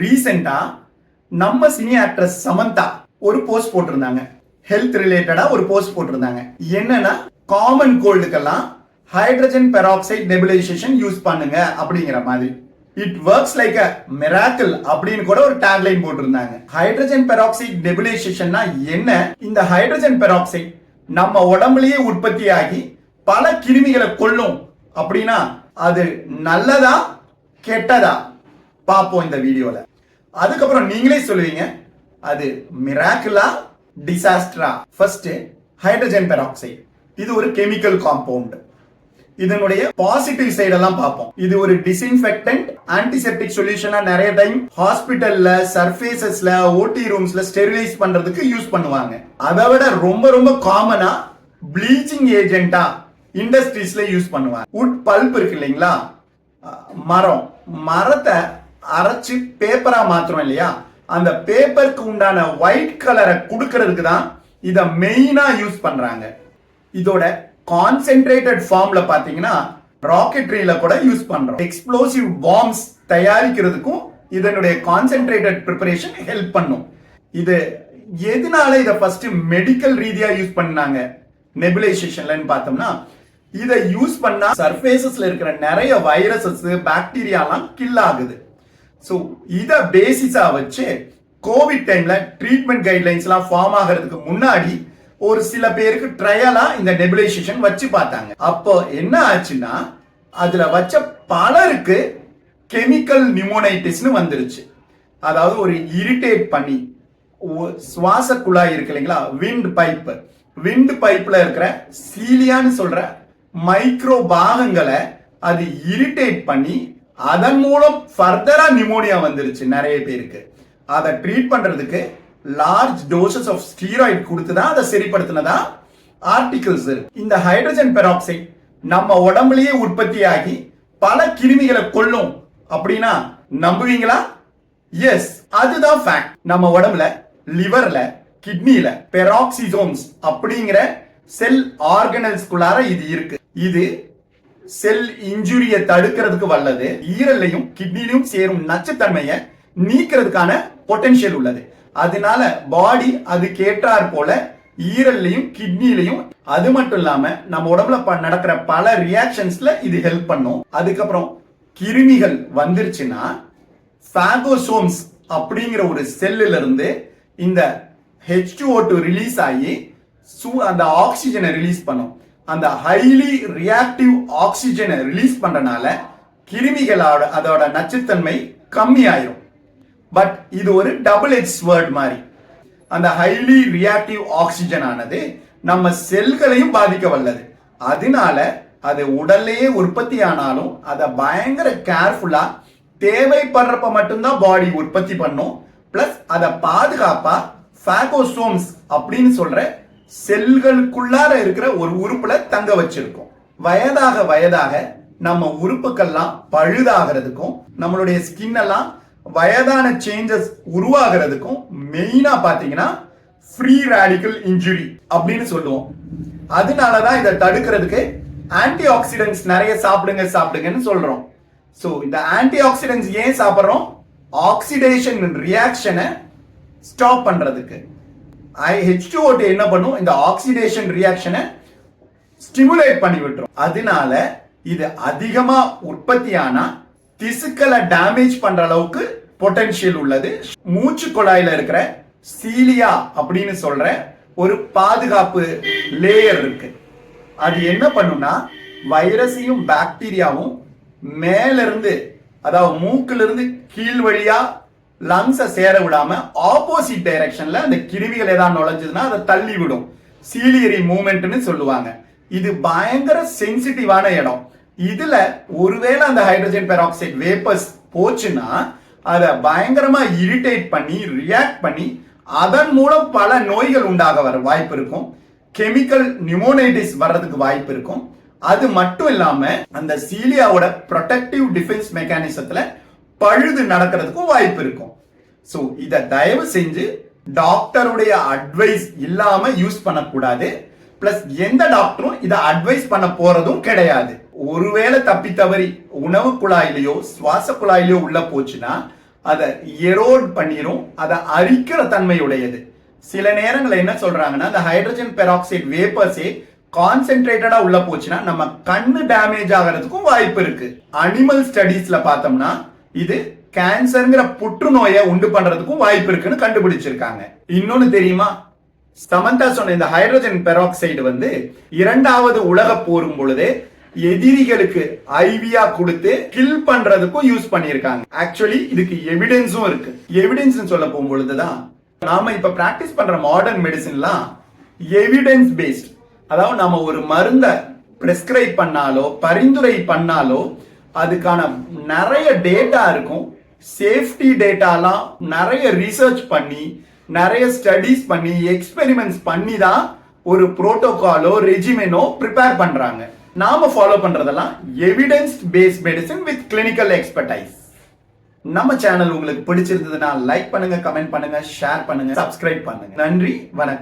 ரீசெண்டா நம்ம cine actress Samantha ஒரு போஸ்ட் போட்டிருந்தாங்க. ஹெல்த் ரிலேட்டடா ஒரு போஸ்ட் போட்டிருந்தாங்க. என்னன்னா காமன் கோல்டுக்கெல்லாம் ஹைட்ரஜன் பெராக்சைட் நெபுலைசேஷன் யூஸ் பண்ணுங்க அப்படிங்கிற மாதிரி. It works like a miracle அப்படின்னு கூட ஒரு டேக்லைன் போட்டிருந்தாங்க. ஹைட்ரஜன் பெராக்சைட் நெபுலைசேஷன்னா என்ன? இந்த ஹைட்ரஜன் பெராக்சைட் நம்ம உடம்புலயே உற்பத்தி ஆகி பல கிருமிகளை கொல்லும் அப்படின்னா அது நல்லதா கெட்டதா? பார்ப்போம் இந்த வீடியோல. அதுக்கப்புறம் நீங்களே சொல்லுவீங்க அது மிராக்குலா டிசாஸ்டரா ஃபர்ஸ்ட் ஹைட்ரஜன் பெராக்சைடு இது ஒரு கெமிக்கல் காம்பவுண்ட் இதனுடைய பாசிட்டிவ் சைடு எல்லாம் பார்ப்போம் இது ஒரு டிஸ்இன்ஃபெக்டன்ட் ஆன்டிசெப்டிக் சொல்யூஷனா நிறைய டைம் ஹாஸ்பிட்டல்ல சர்ஃபேசஸ்ல ஓடி ரூம்ஸ்ல ஸ்டெரிலைஸ் பண்றதுக்கு யூஸ் பண்ணுவாங்க. அதை விட ரொம்ப ரொம்ப காமனா ப்ளீச்சிங் ஏஜென்ட்டா இண்டஸ்ட்ரீஸ்ல யூஸ் பண்ணுவாங்க. உட் பல்ப் இருக்கு இல்லைங்களா? மரம். மரத்தை அரைச்சு பேப்பரா மாத்துறோம் இல்லையா? அந்த பேப்பருக்கு உண்டான ஒயிட் கலரை கொடுக்கறதுக்கு தான் இதை மெயினா யூஸ் பண்றாங்க. இதோட கான்சென்ட்ரேட்டட் ஃபார்ம்ல பாத்தீங்கன்னா ராக்கெட்ரியில கூட யூஸ் பண்றோம். எக்ஸ்ப்ளோசிவ் பாம்ஸ் தயாரிக்கிறதுக்கும் இதனுடைய கான்சென்ட்ரேட்டட் ப்ரிப்பரேஷன் ஹெல்ப் பண்ணும். இது எதனால இதை ஃபர்ஸ்ட் மெடிக்கல் ரீதியா யூஸ் பண்ணாங்க? நெபுலைசேஷன்லன்னு பார்த்தோம்னா இதை யூஸ் பண்ணா சர்ஃபேசஸ்ல இருக்கிற நிறைய வைரஸஸ் பாக்டீரியாலாம் கில் ஆகுது. ஸோ இதை பேசிஸாக வச்சு கோவிட் டைமில் ட்ரீட்மெண்ட் கைட்லைன்ஸ்லாம் ஃபார்ம் ஆகிறதுக்கு முன்னாடி ஒரு சில பேருக்கு ட்ரையலா இந்த நெபுலைசேஷன் வச்சு பார்த்தாங்க. அப்போ என்ன ஆச்சுன்னா அதுல வச்ச பலருக்கு கெமிக்கல் நியூமோனைட்டிஸ்னு வந்துருச்சு. அதாவது ஒரு இரிட்டேட் பண்ணி சுவாச குழாய் இருக்கு இல்லைங்களா? விண்ட் பைப் விண்ட் பைப்ல இருக்கிற சீலியான்னு சொல்ற மைக்ரோ பாகங்களை அது இரிட்டேட் பண்ணி அதன் மூலம் ஃபர்தரா நிமோனியா வந்துருச்சு நிறைய பேருக்கு. அதை ட்ரீட் பண்றதுக்கு லார்ஜ் டோசஸ் ஆஃப் ஸ்டீராய்டு கொடுத்து தான் அதை சரிப்படுத்தினதா ஆர்டிகிள்ஸ் இருக்கு. இந்த ஹைட்ரஜன் பெராக்சைட் நம்ம உடம்புலயே உற்பத்தி ஆகி பல கிருமிகளை கொல்லும் அப்படின்னா நம்புவீங்களா? எஸ் அதுதான் ஃபேக்ட் நம்ம உடம்புல லிவர்ல கிட்னில பெராக்சிசோம்ஸ் அப்படிங்கிற செல் ஆர்கனல்ஸ்குள்ளார இது இருக்கு. இது செல் இன்ஜுரியை தடுக்கிறதுக்கு வல்லது. ஈரல்லையும் கிட்னிலையும் சேரும் நச்சுத்தன்மையை நீக்கிறதுக்கான பொட்டன்ஷியல் உள்ளது. அதனால பாடி அது கேட்டார் போல ஈரல்லையும் கிட்னிலையும் அது மட்டும் இல்லாம நம்ம உடம்புல ப- நடக்கிற பல ரியாக்ஷன்ஸ்ல இது ஹெல்ப் பண்ணும். அதுக்கப்புறம் கிருமிகள் வந்துருச்சுன்னா ஃபேகோசோம்ஸ் அப்படிங்கிற ஒரு செல்லுல இருந்து இந்த H2O2 ரிலீஸ் ஆகி அந்த ஆக்சிஜனை ரிலீஸ் பண்ணும். அந்த ஹைலி ரியாக்டிவ் ஆக்சிஜனை ரிலீஸ் பண்ணுறனால கிருமிகளோட அதோட நச்சுத்தன்மை கம்மியாயிரும். பட் இது ஒரு டபுள் எச் வேர்ட் மாதிரி. அந்த ஹைலி ரியாக்டிவ் ஆக்சிஜன் ஆனது நம்ம செல்களையும் பாதிக்க வல்லது. அதனால அது உடல்லையே உற்பத்தி ஆனாலும் அதை பயங்கர கேர்ஃபுல்லா தேவைப்படுறப்ப மட்டும்தான் பாடி உற்பத்தி பண்ணும். பிளஸ் அதை பாதுகாப்பா ஃபேகோசோம்ஸ் அப்படின்னு சொல்ற செல்களுக்குள்ளார இருக்கிற ஒரு உறுப்புல தங்க வச்சிருக்கோம். வயதாக வயதாக நம்ம உறுப்புக்கள்லாம் பழுதாகிறதுக்கும் நம்மளுடைய ஸ்கின் எல்லாம் வயதான சேஞ்சஸ் உருவாகிறதுக்கும் மெயினா பாத்தீங்கன்னா ஃப்ரீ ரேடிக்கல் இன்ஜுரி அப்படின்னு சொல்லுவோம். அதனால தான் இதை தடுக்கிறதுக்கு ஆன்டி ஆக்சிடென்ட்ஸ் நிறைய சாப்பிடுங்க சாப்பிடுங்கன்னு சொல்றோம். ஸோ இந்த ஆன்டி ஆக்சிடென்ட்ஸ் ஏன் சாப்பிட்றோம்? ஆக்சிடேஷன் ரியாக்ஷனை ஸ்டாப் பண்றதுக்கு. ஐ ஓட்டு என்ன பண்ணும்? இந்த ஆக்சிடேஷன் ரியாக்ஷனை ஸ்டிமுலேட் பண்ணி விட்டுரும். அதனால இது அதிகமா உற்பத்தியானா திசுக்களை டேமேஜ் பண்ற அளவுக்கு பொட்டன்ஷியல் உள்ளது. மூச்சு குழாயில இருக்கிற சீலியா அப்படின்னு சொல்ற ஒரு பாதுகாப்பு லேயர் இருக்கு. அது என்ன பண்ணும்னா வைரஸையும் பாக்டீரியாவும் மேலிருந்து அதாவது மூக்கிலிருந்து கீழ் வழியா லங்ஸை சேர விடாம ஆப்போசிட் டைரக்ஷன்ல அந்த கிருமிகள் ஏதாவது நுழைஞ்சதுன்னா அதை தள்ளி விடும். சீலியரி மூமெண்ட்னு சொல்லுவாங்க. இது பயங்கர சென்சிட்டிவான இடம். இதுல ஒருவேளை அந்த ஹைட்ரஜன் பெராக்சைடு வேப்பர்ஸ் போச்சுன்னா அதை பயங்கரமா இரிட்டேட் பண்ணி ரியாக்ட் பண்ணி அதன் மூலம் பல நோய்கள் உண்டாக வர வாய்ப்பு இருக்கும். கெமிக்கல் நிமோனைட்டிஸ் வர்றதுக்கு வாய்ப்பு இருக்கும். அது மட்டும் இல்லாம அந்த சீலியாவோட ப்ரொடெக்டிவ் டிஃபென்ஸ் மெக்கானிசத்துல பழுது நடக்கிறதுக்கும் வாய்ப்பு இருக்கும். ஸோ இதை தயவு செஞ்சு டாக்டருடைய அட்வைஸ் இல்லாம யூஸ் பண்ணக்கூடாது. பிளஸ் எந்த டாக்டரும் இதை அட்வைஸ் பண்ண போறதும் கிடையாது. ஒருவேளை தப்பி தவறி உணவு குழாயிலையோ சுவாச குழாயிலையோ உள்ள போச்சுன்னா அதை எரோட் பண்ணிரும். அதை அரிக்கிற தன்மையுடையது. சில நேரங்களில் என்ன சொல்றாங்கன்னா அந்த ஹைட்ரஜன் பெராக்சைடு வேப்பர்ஸே கான்சென்ட்ரேட்டடா உள்ள போச்சுன்னா நம்ம கண்ணு டேமேஜ் ஆகிறதுக்கும் வாய்ப்பு இருக்கு. அனிமல் ஸ்டடீஸ்ல பார்த்தோம்னா இது கேன்சருங்கிற புற்றுநோயை உண்டு பண்றதுக்கும் வாய்ப்பு இருக்குன்னு கண்டுபிடிச்சிருக்காங்க. இன்னொன்னு தெரியுமா? சமந்தா சொன்ன இந்த ஹைட்ரஜன் பெராக்சைடு வந்து இரண்டாவது உலக போரும் பொழுது எதிரிகளுக்கு ஐவியா கொடுத்து கில் பண்றதுக்கும் யூஸ் பண்ணியிருக்காங்க. ஆக்சுவலி இதுக்கு எவிடன்ஸும் இருக்கு. எவிடன்ஸ் சொல்ல போகும்பொழுதுதான் நாம இப்ப பிராக்டிஸ் பண்ற மாடர்ன் மெடிசின்லாம் எவிடன்ஸ் பேஸ்ட் அதாவது நாம ஒரு மருந்தை பிரெஸ்கிரைப் பண்ணாலோ பரிந்துரை பண்ணாலோ அதுக்கான நிறைய டேட்டா இருக்கும். சேஃப்டி டேட்டாலாம் நிறைய ரிசர்ச் பண்ணி நிறைய ஸ்டடீஸ் பண்ணி எக்ஸ்பெரிமெண்ட்ஸ் பண்ணி தான் ஒரு புரோட்டோகாலோ ரெஜிமெனோ ப்ரிப்பேர் பண்றாங்க. நாம ஃபாலோ பண்றதெல்லாம் evidence based medicine with clinical expertise நம்ம சேனல் உங்களுக்கு பிடிச்சிருந்ததுன்னா லைக் பண்ணுங்க கமெண்ட் பண்ணுங்க ஷேர் பண்ணுங்க சப்ஸ்கிரைப் பண்ணுங்க. நன்றி வணக்கம்.